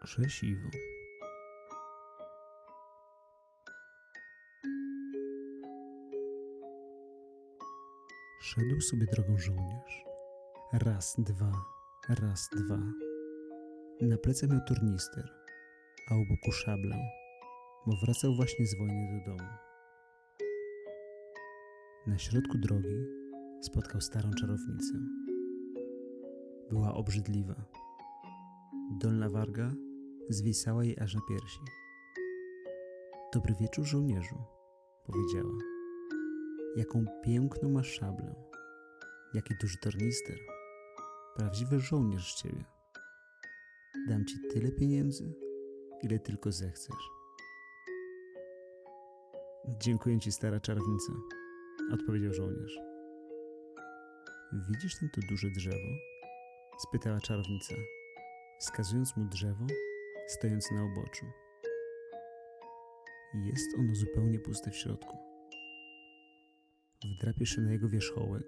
Krzesiwo. Szedł sobie drogą żołnierz. Raz, dwa, raz, dwa. Na plecach miał turnister, a u boku szablę, bo wracał właśnie z wojny do domu. Na środku drogi spotkał starą czarownicę. Była obrzydliwa. Dolna warga zwisała jej aż na piersi. Dobry wieczór, żołnierzu, powiedziała. Jaką piękną masz szablę. Jaki duży tornister. Prawdziwy żołnierz z ciebie. Dam ci tyle pieniędzy, ile tylko zechcesz. Dziękuję ci, stara czarownica, odpowiedział żołnierz. Widzisz tam to duże drzewo? spytała czarownica, wskazując mu drzewo stojące na uboczu. Jest ono zupełnie puste w środku. Wdrapiesz się na jego wierzchołek,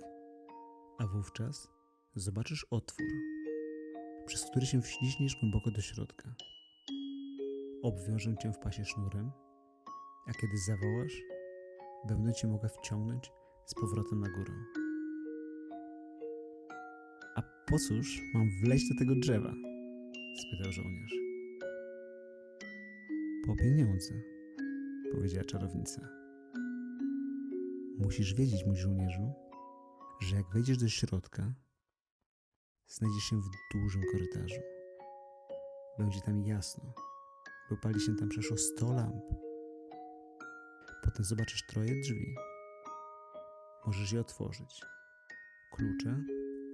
a wówczas zobaczysz otwór, przez który się wśliźniesz głęboko do środka. Obwiążę cię w pasie sznurem, a kiedy zawołasz, będę cię mogła wciągnąć z powrotem na górę. A po cóż mam wleźć do tego drzewa? spytał żołnierz. Po pieniądze, powiedziała czarownica. Musisz wiedzieć, mój żołnierzu, że jak wejdziesz do środka, znajdziesz się w dużym korytarzu. Będzie tam jasno, bo pali się tam przeszło 100 lamp. Potem zobaczysz troje drzwi. Możesz je otworzyć. Klucze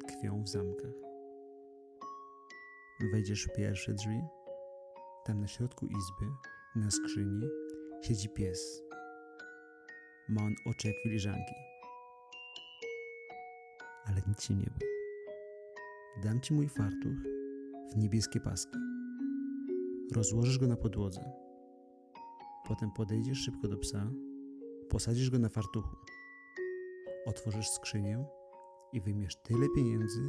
tkwią w zamkach. Wejdziesz w pierwsze drzwi. Tam na środku izby, na skrzyni, siedzi pies. Ma on oczy jak filiżanki. Ale nic się nie bój. Dam ci mój fartuch w niebieskie paski. Rozłożysz go na podłodze. Potem podejdziesz szybko do psa, posadzisz go na fartuchu. Otworzysz skrzynię i wyjmiesz tyle pieniędzy,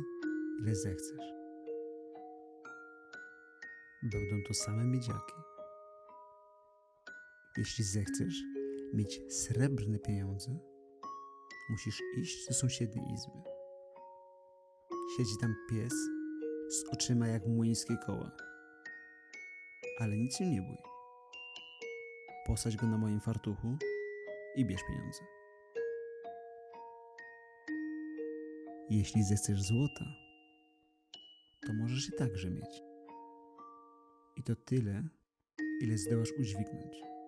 ile zechcesz. Będą to same miedziaki. Jeśli zechcesz mieć srebrne pieniądze, musisz iść do sąsiedniej izby. Siedzi tam pies z oczyma jak młyńskie koła. Ale nic się nie bój. Posadź go na moim fartuchu i bierz pieniądze. Jeśli zechcesz złota, to możesz je także mieć. I to tyle, ile zdołasz udźwignąć.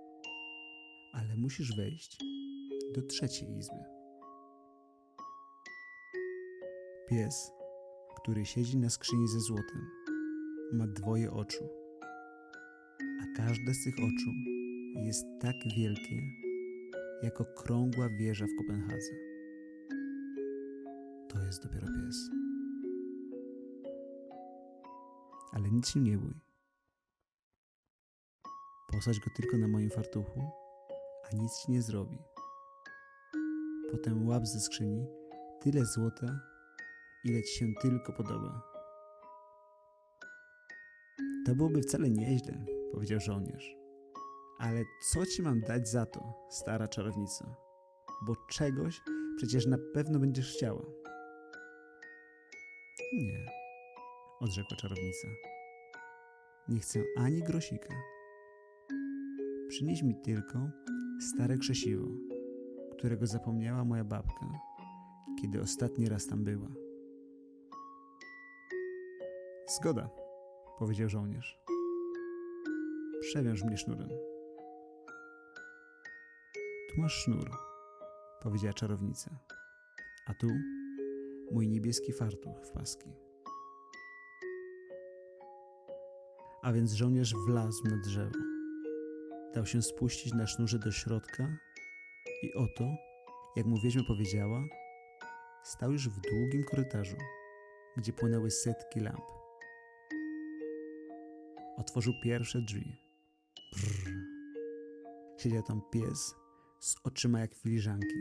Musisz wejść do trzeciej izby. Pies, który siedzi na skrzyni ze złotem, ma dwoje oczu, a każde z tych oczu jest tak wielkie, jak okrągła wieża w Kopenhadze. To jest dopiero pies. Ale nic się nie bój. Posadź go tylko na moim fartuchu, nic ci nie zrobi. Potem łap ze skrzyni tyle złota, ile ci się tylko podoba. To byłoby wcale nieźle, powiedział żołnierz. Ale co ci mam dać za to, stara czarownico? Bo czegoś przecież na pewno będziesz chciała. Nie, odrzekła czarownica. Nie chcę ani grosika. Przynieś mi tylko stare krzesiwo, którego zapomniała moja babka, kiedy ostatni raz tam była. Zgoda, powiedział żołnierz. Przewiąż mnie sznurem. Tu masz sznur, powiedziała czarownica. A tu mój niebieski fartuch w paski. A więc żołnierz wlazł na drzewo. Dał się spuścić na sznurze do środka i oto, jak mu wiedźma powiedziała, stał już w długim korytarzu, gdzie płonęły setki lamp. Otworzył pierwsze drzwi. Brrr. Siedział tam pies z oczyma jak filiżanki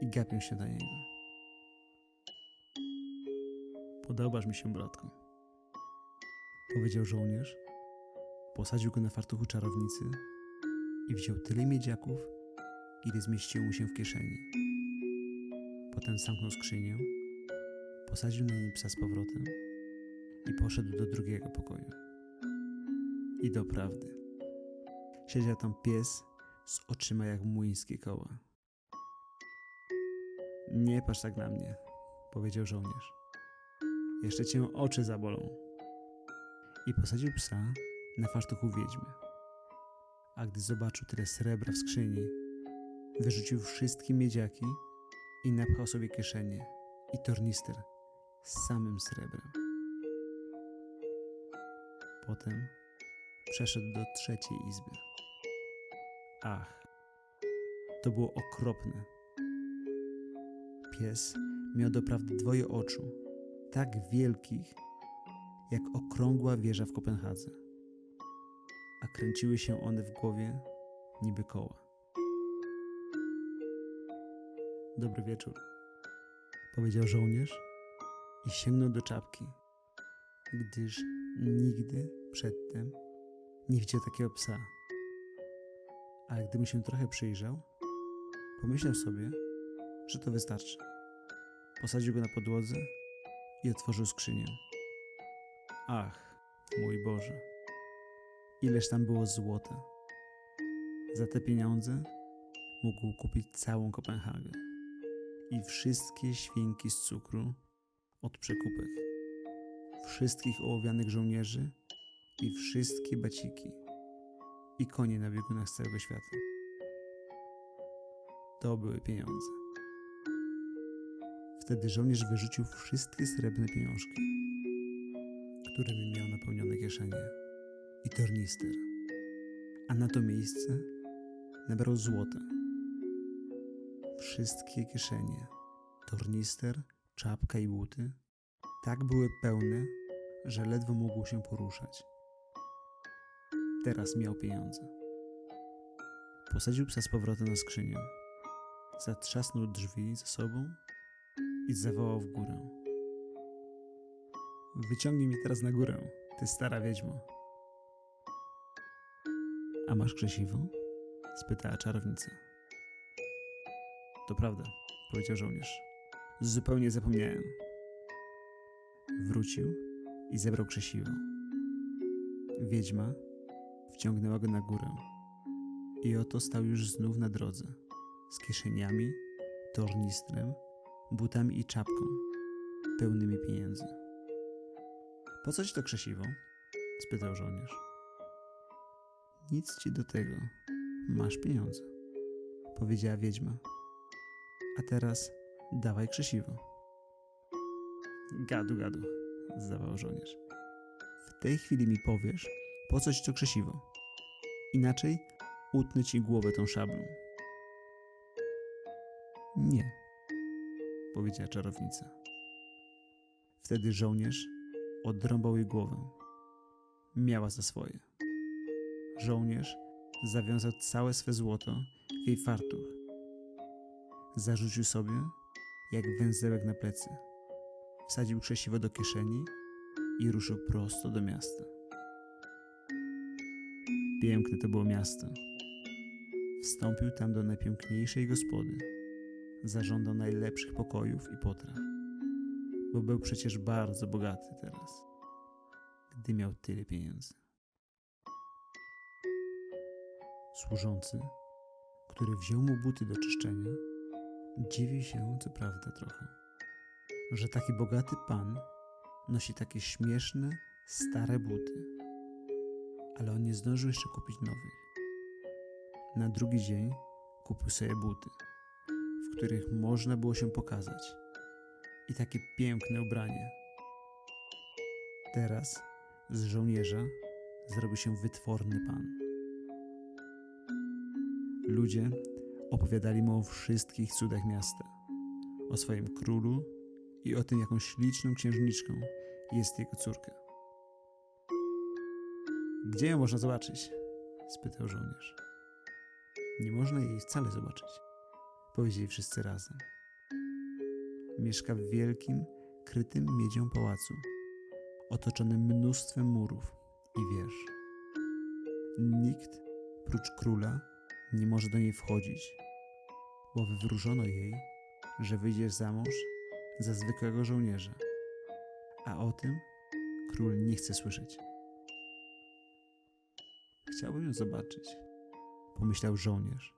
i gapił się na niego. Podobasz mi się, bratku, powiedział żołnierz Posadził go na fartuchu czarownicy i wziął tyle miedziaków, ile zmieściło mu się w kieszeni. Potem zamknął skrzynię, posadził na niej psa z powrotem i poszedł do drugiego pokoju. I doprawdy, siedział tam pies z oczyma jak młyńskie koła. Nie patrz tak na mnie, powiedział żołnierz. Jeszcze cię oczy zabolą. I posadził psa na fartuchu wiedźmy. A gdy zobaczył tyle srebra w skrzyni, wyrzucił wszystkie miedziaki i napchał sobie kieszenie i tornister z samym srebrem. Potem przeszedł do trzeciej izby. Ach, to było okropne. Pies miał doprawdy dwoje oczu, tak wielkich, jak okrągła wieża w Kopenhadze, a kręciły się one w głowie niby koła. Dobry wieczór, powiedział żołnierz i sięgnął do czapki, gdyż nigdy przedtem nie widział takiego psa. Ale gdy mu się trochę przyjrzał, pomyślał sobie, że to wystarczy. Posadził go na podłodze i otworzył skrzynię. Ach, mój Boże, ileż tam było złota. Za te pieniądze mógł kupić całą Kopenhagę i wszystkie świnki z cukru od przekupek, wszystkich ołowianych żołnierzy i wszystkie baciki i konie na biegunach z całego świata. To były pieniądze. Wtedy żołnierz wyrzucił wszystkie srebrne pieniążki, którymi miał napełnione kieszenie i tornister, a na to miejsce nabrał złota. Wszystkie kieszenie, tornister, czapka i buty tak były pełne, że ledwo mógł się poruszać. Teraz miał pieniądze. Posadził psa z powrotem na skrzynię, zatrzasnął drzwi za sobą i zawołał w górę. Wyciągnij mnie teraz na górę, ty stara wiedźmo. A masz krzesiwo? spytała czarownica. To prawda, powiedział żołnierz. Zupełnie zapomniałem. Wrócił i zebrał krzesiwo. Wiedźma wciągnęła go na górę i oto stał już znów na drodze, z kieszeniami, tornistrem, butami i czapką, pełnymi pieniędzy. Po co ci to krzesiwo? spytał żołnierz. Nic ci do tego, masz pieniądze, powiedziała wiedźma. A teraz dawaj krzesiwo. Gadu, gadu, zawołał żołnierz. W tej chwili mi powiesz, po co ci to krzesiwo. Inaczej utnę ci głowę tą szablą. Nie, powiedziała czarownica. Wtedy żołnierz odrąbał jej głowę. Miała za swoje. Żołnierz zawiązał całe swe złoto w jej fartuch. Zarzucił sobie, jak węzełek na plecy. Wsadził krzesiwo do kieszeni i ruszył prosto do miasta. Piękne to było miasto. Wstąpił tam do najpiękniejszej gospody. Zażądał najlepszych pokojów i potraw, bo był przecież bardzo bogaty teraz, gdy miał tyle pieniędzy. Służący, który wziął mu buty do czyszczenia, dziwił się co prawda trochę, że taki bogaty pan nosi takie śmieszne, stare buty ale on nie zdążył jeszcze kupić nowych. Na drugi dzień kupił sobie buty, w których można było się pokazać. I takie piękne ubranie. Teraz z żołnierza zrobił się wytworny pan. Ludzie opowiadali mu o wszystkich cudach miasta, o swoim królu i o tym, jaką śliczną księżniczką jest jego córka. Gdzie ją można zobaczyć? spytał żołnierz. Nie można jej wcale zobaczyć, powiedzieli wszyscy razem. Mieszka w wielkim, krytym miedzią pałacu, otoczonym mnóstwem murów i wież. nikt prócz króla nie może do niej wchodzić, bo wywróżono jej, że wyjdziesz za mąż za zwykłego żołnierza, a o tym król nie chce słyszeć. Chciałbym ją zobaczyć, pomyślał żołnierz.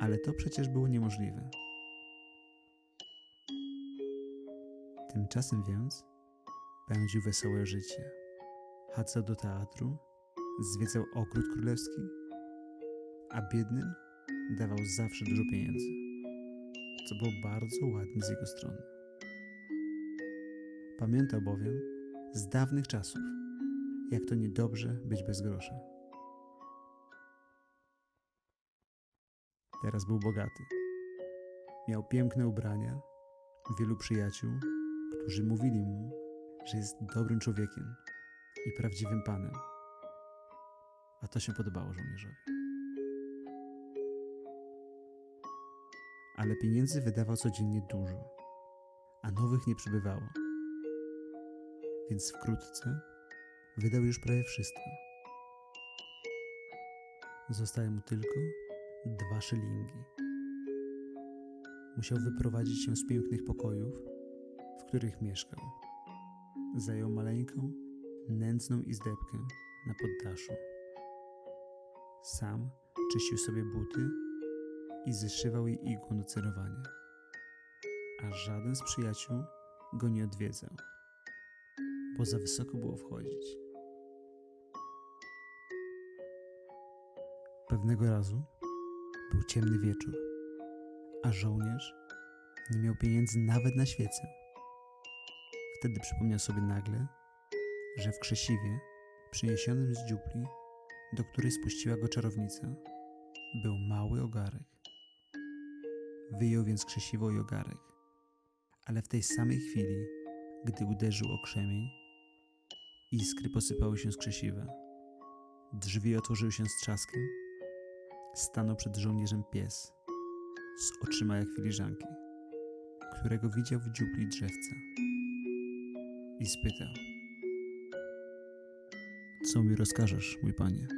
Ale to przecież było niemożliwe. Tymczasem więc pędził wesołe życie. Chadzał do teatru, zwiedzał ogród królewski, a biednym dawał zawsze dużo pieniędzy, co było bardzo ładnie z jego strony. Pamiętał bowiem z dawnych czasów, jak to niedobrze być bez grosza. Teraz był bogaty. Miał piękne ubrania, wielu przyjaciół, którzy mówili mu, że jest dobrym człowiekiem i prawdziwym panem. A to się podobało żołnierzowi. Ale pieniędzy wydawał codziennie dużo, a nowych nie przybywało. Więc wkrótce wydał już prawie wszystko. Zostały mu tylko dwa szylingi. Musiał wyprowadzić się z pięknych pokojów, w których mieszkał. Zajął maleńką, nędzną izdebkę na poddaszu. Sam czyścił sobie buty i zeszywał jej igłą do cerowania. A żaden z przyjaciół go nie odwiedzał, bo za wysoko było wchodzić. Pewnego razu był ciemny wieczór, a żołnierz nie miał pieniędzy nawet na świecę. Wtedy przypomniał sobie nagle, że w krzesiwie przyniesionym z dziupli, do której spuściła go czarownica, był mały ogarek. Wyjął więc krzesiwo i ogarek, ale w tej samej chwili, gdy uderzył o krzemień, iskry posypały się z krzesiwa. Drzwi otworzyły się z trzaskiem. Stanął przed żołnierzem pies z oczyma jak filiżanki, którego widział w dziupli drzewca i spytał: Co mi rozkażesz, mój panie?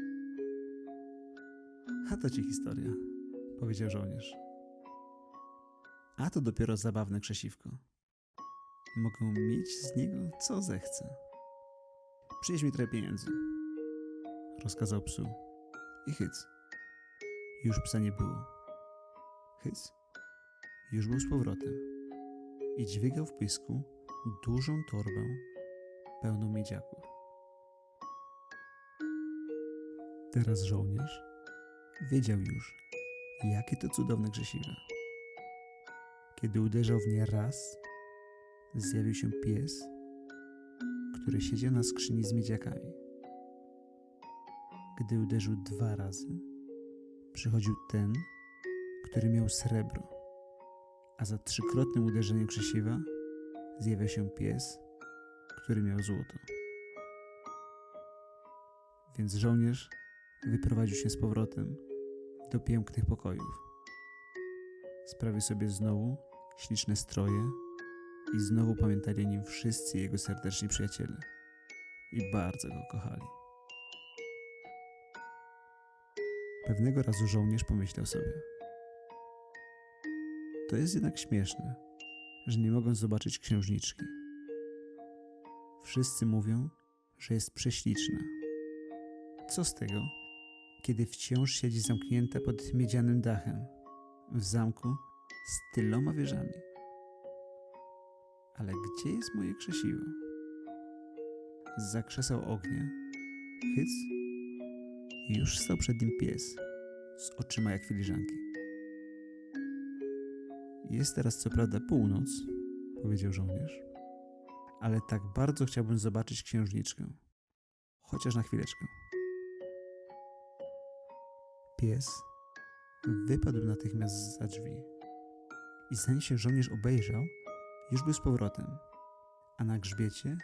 A to ci historia, powiedział żołnierz. A to dopiero zabawne krzesiwko. Mogę mieć z niego co zechcę. Przynieś mi trochę pieniędzy, rozkazał psu. I hyc. Już psa nie było. Hyc. Już był z powrotem i dźwigał w pysku dużą torbę pełną miedziaków. Teraz żołnierz wiedział już, jakie to cudowne grzesiwe. Kiedy uderzał w nie raz, zjawił się pies, który siedział na skrzyni z miedziakami. Gdy uderzył dwa razy, przychodził ten, który miał srebro, a za trzykrotnym uderzeniem krzesiwa zjawia się pies, który miał złoto. Więc żołnierz wyprowadził się z powrotem do pięknych pokojów. Sprawił sobie znowu śliczne stroje i znowu pamiętali o nim wszyscy jego serdeczni przyjaciele i bardzo go kochali. Pewnego razu żołnierz pomyślał sobie: To jest jednak śmieszne, że nie mogą zobaczyć księżniczki. Wszyscy mówią, że jest prześliczna. Co z tego, kiedy wciąż siedzi zamknięta pod miedzianym dachem w zamku z tyloma wieżami? Ale gdzie jest moje krzesiwo? Zakrzesał ognia, hyc już stał przed nim pies z oczyma jak filiżanki. Jest teraz co prawda północ, powiedział żołnierz, ale tak bardzo chciałbym zobaczyć księżniczkę. Chociaż na chwileczkę. Pies wypadł natychmiast za drzwi i zanim się żołnierz obejrzał, już był z powrotem, a na grzbiecie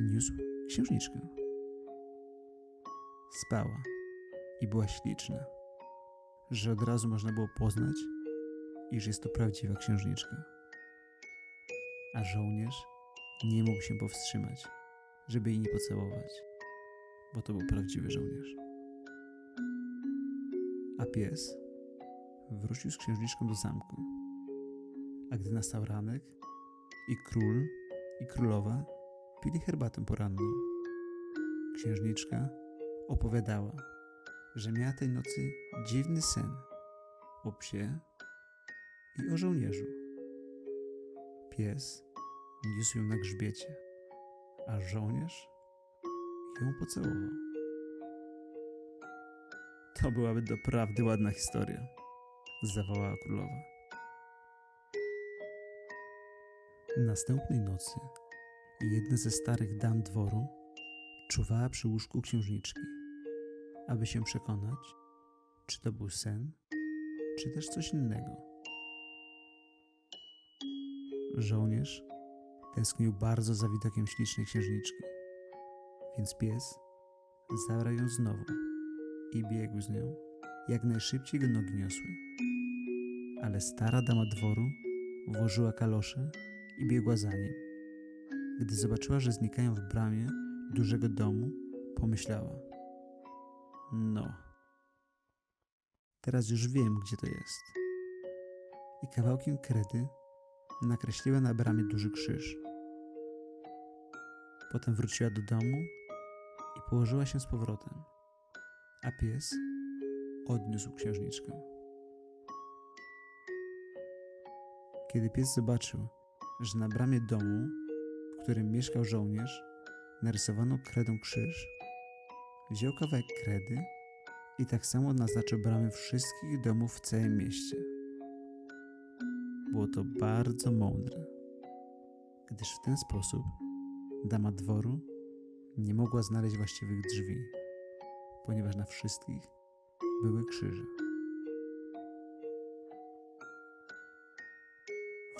niósł księżniczkę. Spała i była śliczna, że od razu można było poznać, iż jest to prawdziwa księżniczka. A żołnierz nie mógł się powstrzymać, żeby jej nie pocałować, bo to był prawdziwy żołnierz. A pies wrócił z księżniczką do zamku. A gdy nastał ranek, i król, i królowa pili herbatę poranną. Księżniczka opowiadała, że miała tej nocy dziwny sen o psie i o żołnierzu. Pies niósł ją na grzbiecie, a żołnierz ją pocałował. To byłaby doprawdy ładna historia, zawołała królowa. Następnej nocy jedna ze starych dam dworu czuwała przy łóżku księżniczki, aby się przekonać, czy to był sen, czy też coś innego. Żołnierz tęsknił bardzo za widokiem ślicznej księżniczki, więc pies zabrał ją znowu i biegł z nią, jak najszybciej go nogi niosły. Ale stara dama dworu włożyła kalosze i biegła za nim. Gdy zobaczyła, że znikają w bramie dużego domu, pomyślała: No, teraz już wiem, gdzie to jest. I kawałkiem kredy nakreśliła na bramie duży krzyż. Potem wróciła do domu i położyła się z powrotem, a pies odniósł księżniczkę. Kiedy pies zobaczył, że na bramie domu, w którym mieszkał żołnierz, narysowano kredą krzyż, wziął kawałek kredy i tak samo naznaczył bramy wszystkich domów w całym mieście. Było to bardzo mądre, gdyż w ten sposób dama dworu nie mogła znaleźć właściwych drzwi, ponieważ na wszystkich były krzyże.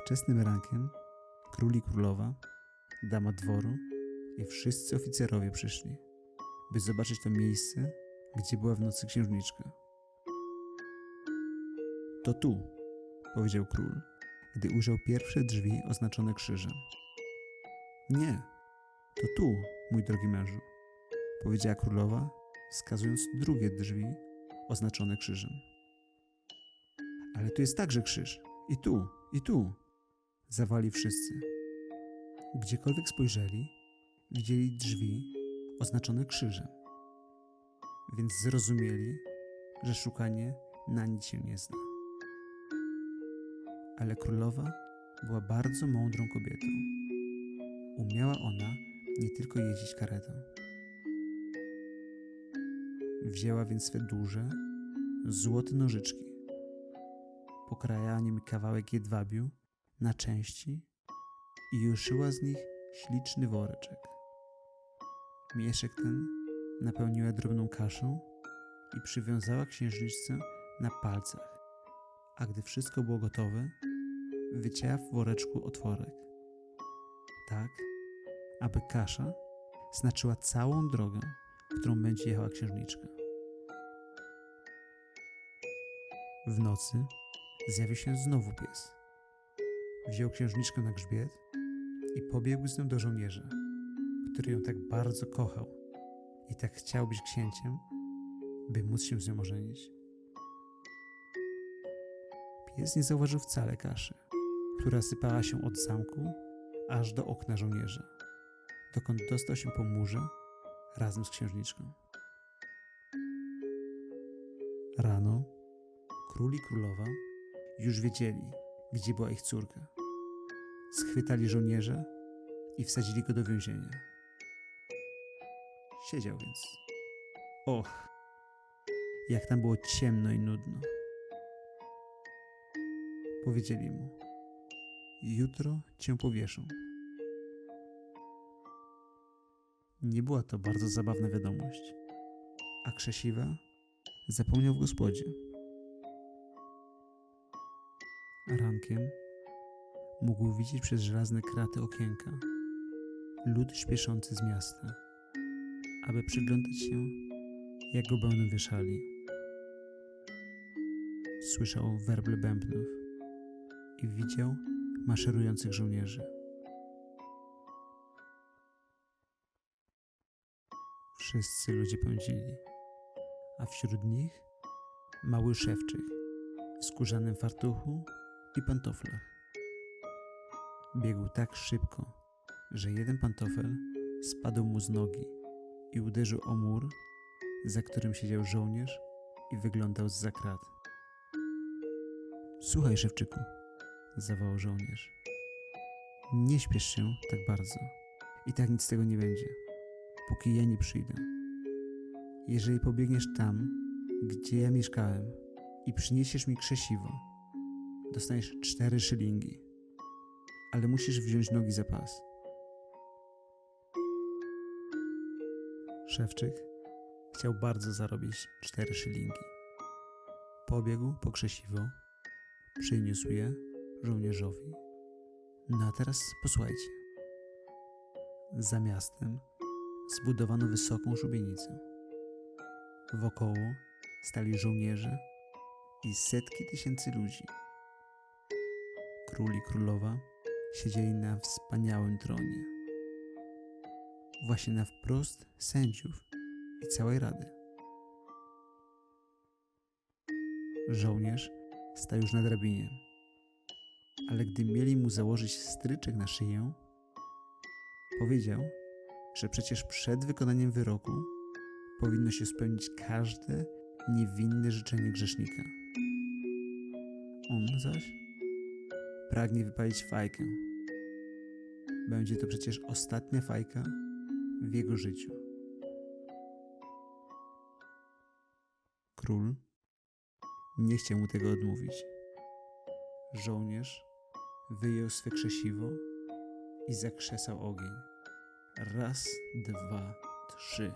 Wczesnym rankiem król i królowa, dama dworu i wszyscy oficerowie przyszli, by zobaczyć to miejsce, gdzie była w nocy księżniczka. To tu, powiedział król, gdy ujrzał pierwsze drzwi oznaczone krzyżem. Nie, to tu, mój drogi mężu, powiedziała królowa, wskazując drugie drzwi oznaczone krzyżem. Ale tu jest także krzyż. I tu, i tu, zawali wszyscy. Gdziekolwiek spojrzeli, widzieli drzwi oznaczone krzyżem. Więc zrozumieli, że szukanie na nic się nie zna. Ale królowa była bardzo mądrą kobietą. Umiała ona nie tylko jeździć karetą. Wzięła więc swe duże, złote nożyczki, pokrajała nimi kawałek jedwabiu na części i uszyła z nich śliczny woreczek. Mieszek ten napełniła drobną kaszą i przywiązała księżniczce na palcach, a gdy wszystko było gotowe, wycięła w woreczku otworek. Tak, aby kasza znaczyła całą drogę, którą będzie jechała księżniczka. W nocy zjawił się znowu pies. Wziął księżniczkę na grzbiet i pobiegł z nią do żołnierza, który ją tak bardzo kochał i tak chciał być księciem, by móc się z nią ożenić. Pies nie zauważył wcale kaszy, która sypała się od zamku aż do okna żołnierza, dokąd dostał się po murze razem z księżniczką. Rano król i królowa już wiedzieli, gdzie była ich córka. Schwytali żołnierza i wsadzili go do więzienia. Siedział więc. Och, jak tam było ciemno i nudno. Powiedzieli mu: Jutro cię powieszą. Nie była to bardzo zabawna wiadomość, a Krzesiwa zapomniał w gospodzie. Rankiem mógł widzieć przez żelazne kraty okienka lud śpieszący z miasta, aby przyglądać się, jak go będą wieszali. Słyszał werble bębnów i widział maszerujących żołnierzy. Wszyscy ludzie pędzili, a wśród nich mały szewczyk w skórzanym fartuchu i pantoflach. Biegł tak szybko, że jeden pantofel spadł mu z nogi i uderzył o mur, za którym siedział żołnierz i wyglądał z krat. Słuchaj, szewczyku, zawołał żołnierz. Nie śpiesz się tak bardzo. I tak nic z tego nie będzie, póki ja nie przyjdę. Jeżeli pobiegniesz tam, gdzie ja mieszkałem i przyniesiesz mi krzesiwo, dostaniesz cztery szylingi, ale musisz wziąć nogi za pas. Szewczyk chciał bardzo zarobić cztery szylingi. Pobiegł po krzesiwo, przyniósł je żołnierzowi. No a teraz posłuchajcie. Za miastem zbudowano wysoką szubienicę. Wokoło stali żołnierze i setki tysięcy ludzi. Król i królowa siedzieli na wspaniałym tronie. Właśnie na wprost sędziów i całej rady. Żołnierz stał już na drabinie, ale gdy mieli mu założyć stryczek na szyję, powiedział, że przecież przed wykonaniem wyroku powinno się spełnić każde niewinne życzenie grzesznika. On zaś pragnie wypalić fajkę. Będzie to przecież ostatnia fajka w jego życiu. Król nie chciał mu tego odmówić. Żołnierz wyjął swe krzesiwo i zakrzesał ogień. Raz, dwa, trzy.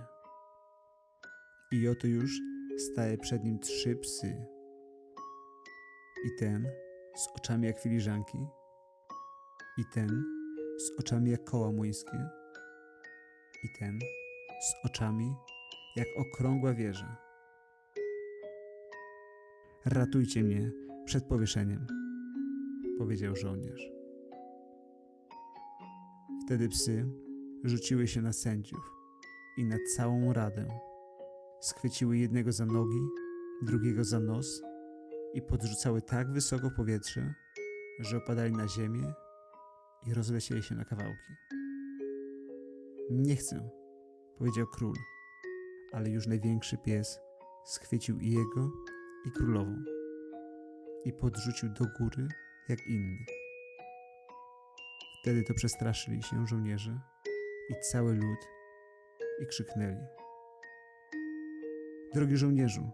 I oto już staje przed nim trzy psy. I ten z oczami jak filiżanki, i ten z oczami jak koła młyńskie, i ten z oczami jak okrągła wieża. Ratujcie mnie przed powieszeniem, powiedział żołnierz. Wtedy psy rzuciły się na sędziów i na całą radę. Schwyciły jednego za nogi, drugiego za nos i podrzucały tak wysoko w powietrze, że opadali na ziemię i rozlecieli się na kawałki. Nie chcę, powiedział król, ale już największy pies schwycił i jego, i królową i podrzucił do góry jak inny. Wtedy to przestraszyli się żołnierze i cały lud i krzyknęli: Drogi żołnierzu,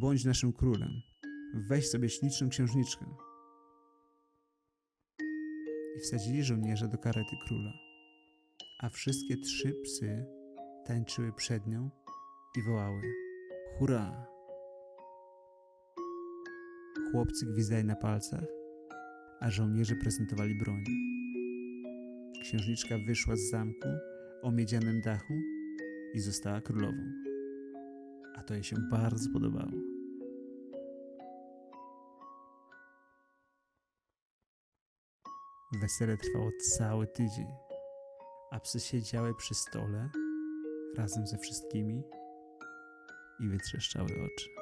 bądź naszym królem, weź sobie śliczną księżniczkę. Wsadzili żołnierza do karety króla, a wszystkie trzy psy tańczyły przed nią i wołały: Hurra! Chłopcy gwizdali na palcach, a żołnierze prezentowali broń. Księżniczka wyszła z zamku o miedzianym dachu i została królową. A to jej się bardzo podobało. Wesele trwało cały tydzień, a psy siedziały przy stole razem ze wszystkimi i wytrzeszczały oczy.